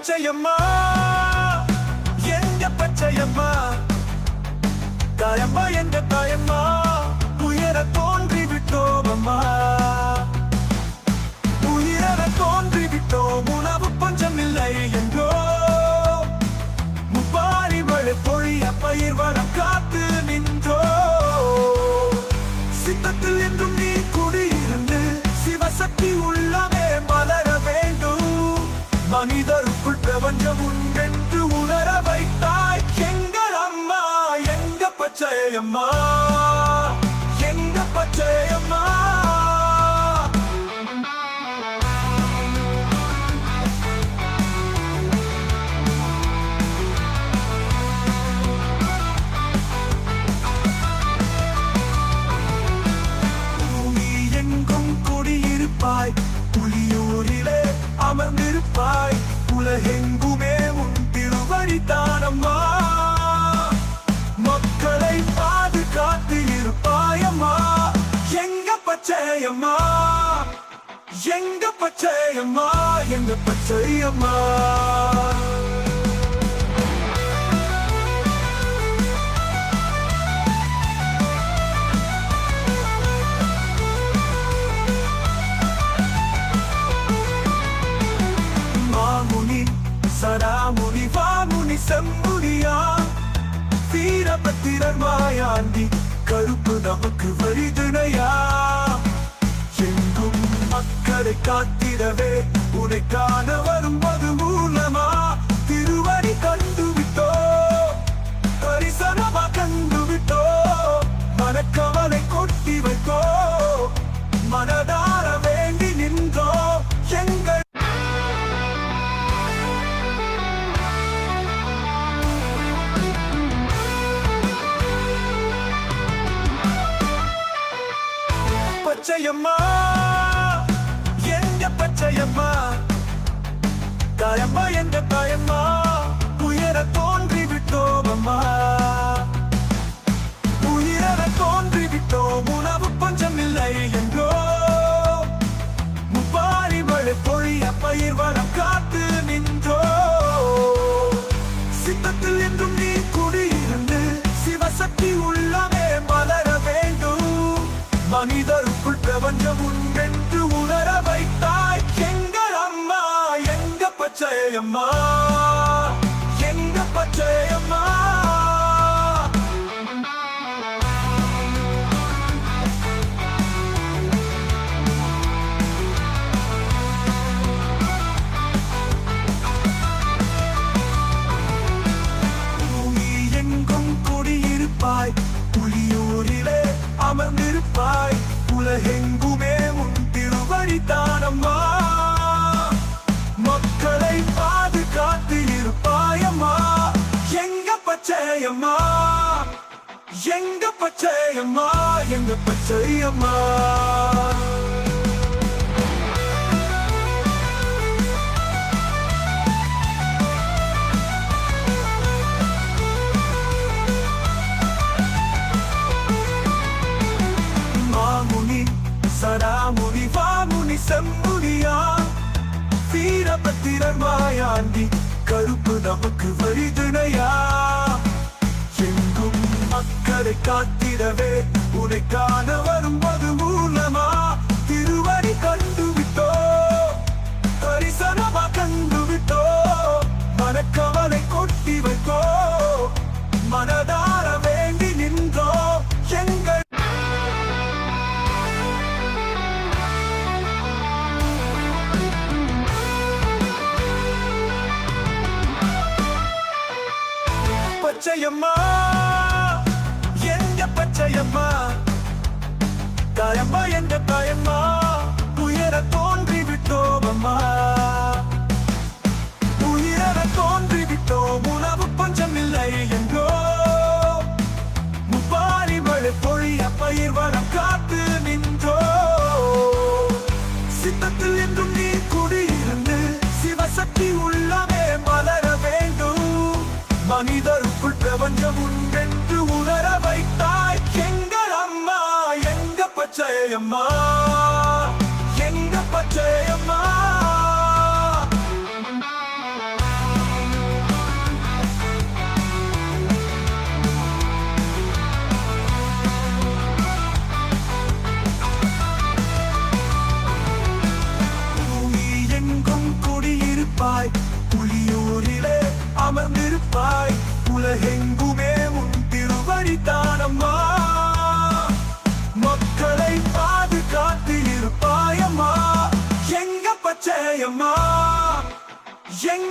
பச்சையம்மா? எங்க பச்சையம்மா? தாயம்மா எங்க தாயம்மா? உயர தோன்றி விட்டோம் அம்மா. பச்சையம்மா. எங்க பச்சையம்மா? குடியிருப்பாய். புலியூரிலே அமர்ந்திருப்பாய். உலகெங்கும் பச்சையம்மா. எங்க பச்சையம்மா எங்க பச்சையம்மா. மாமுனி சராமுனி வாமுனி செம்முனியா வீரபத்திரர் மாயாண்டி கருப்பு நமக்கு வழிதுணையா எங்கும் காத்திடவே. உன்னை காண வரும் வரும்போது மூலமா திருவடி கண்டு விட்டோ. தரிசனமா கண்டு விட்டோ. மனக்கவலை கொட்டி வைத்தோ. மனதார வேண்டி நின்றோ. எங்கள் பச்சையம்மா. கண்ட எங்க தாயம்மா உயர தோன்றி விட்டோம் அம்மா? உயர தோன்றி விட்டோம் உணவு பஞ்சம் இல்லை என்றோ? முப்பாரி மழை பொழிய பயிர் வரம் காத்து நின்றோ? சித்தத்தில் என்றும் நீ குடியிருந்து சிவசக்தி உள்ளமே மலர வேண்டும். மனிதருக்குள் பிரபஞ்சம் உண்டென்று? பச்சையம்மா. எங்க பச்சையம்மா? குடியிருப்பாய். புலியூரிலே அமர்ந்திருப்பாய். உலகெங்குமே எங்க பச்சையம்மா எங்க பச்சையம்மா? மாமுனி சராமுனி வாமுனி செம்முனியா வீரபத்திரன் மாயாண்டி கருப்பு நமக்கு வரிதுணையா? மக்களை காத்திடவே. உனை காண வரும்போது மூலமா திருவடி கண்டு விட்டோ தரிசனமா கண்டு விட்டோ மனக்கவலை கொட்டி வைத்தோ. மனதார வேண்டி நின்றோ. எங்கள் பச்சையம்மா. எங்க தாயம்மா எங்க தாயம்மா உயர தோன்றி விட்டோம் அம்மா உயர தோன்றி விட்டோம் உணவு பஞ்சம் இல்லை என்றோ. முப்பாரி மழை பொழிய பயிர் வரம் காத்து நின்றோ. சித்தத்தில் என்றும் நீ குடியிருந்து சிவசக்தி உள்ளமே மலர வேண்டும். மனிதருக்குள் பிரபஞ்சம் உண்டு பச்சையம்மா. எங்க பச்சையம்மா? நிச்சயமா எங்